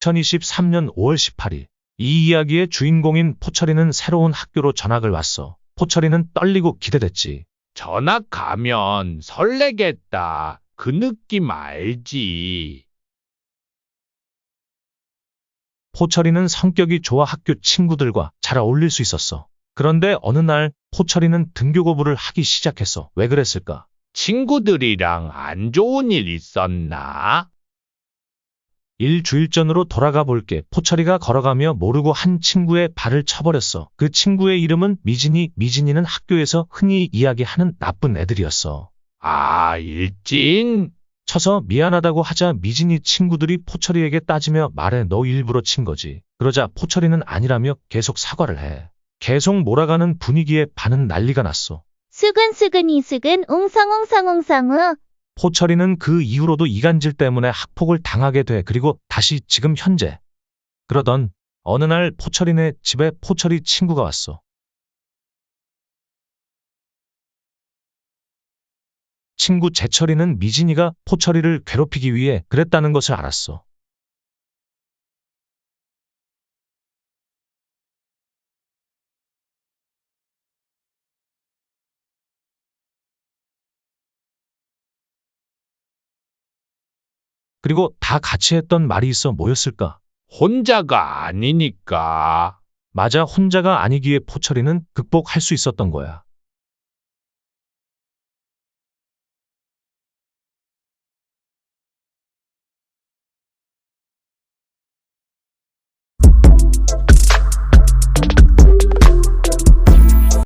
2023년 5월 18일. 이 이야기의 주인공인 포철이는 새로운 학교로 전학을 왔어. 포철이는 떨리고 기대됐지. 전학 가면 설레겠다. 그 느낌 알지. 포철이는 성격이 좋아 학교 친구들과 잘 어울릴 수 있었어. 그런데 어느 날 포철이는 등교 거부를 하기 시작했어. 왜 그랬을까? 친구들이랑 안 좋은 일 있었나? 일주일 전으로 돌아가 볼게. 포철이가 걸어가며 모르고 한 친구의 발을 쳐버렸어. 그 친구의 이름은 미진이. 미진이는 학교에서 흔히 이야기하는 나쁜 애들이었어. 아, 일진? 쳐서 미안하다고 하자 미진이 친구들이 포철이에게 따지며 말해 너 일부러 친 거지. 그러자 포철이는 아니라며 계속 사과를 해. 계속 몰아가는 분위기에 반은 난리가 났어. 수근 수근 이수근 웅성웅성웅성우 포철이는 그 이후로도 이간질 때문에 학폭을 당하게 돼. 그리고 다시 지금 현재. 그러던 어느 날 포철이네 집에 포철이 친구가 왔어. 친구 재철이는 미진이가 포철이를 괴롭히기 위해 그랬다는 것을 알았어. 그리고 다 같이 했던 말이 있어 뭐였을까? 혼자가 아니니까. 맞아 혼자가 아니기에 포철이는 극복할 수 있었던 거야.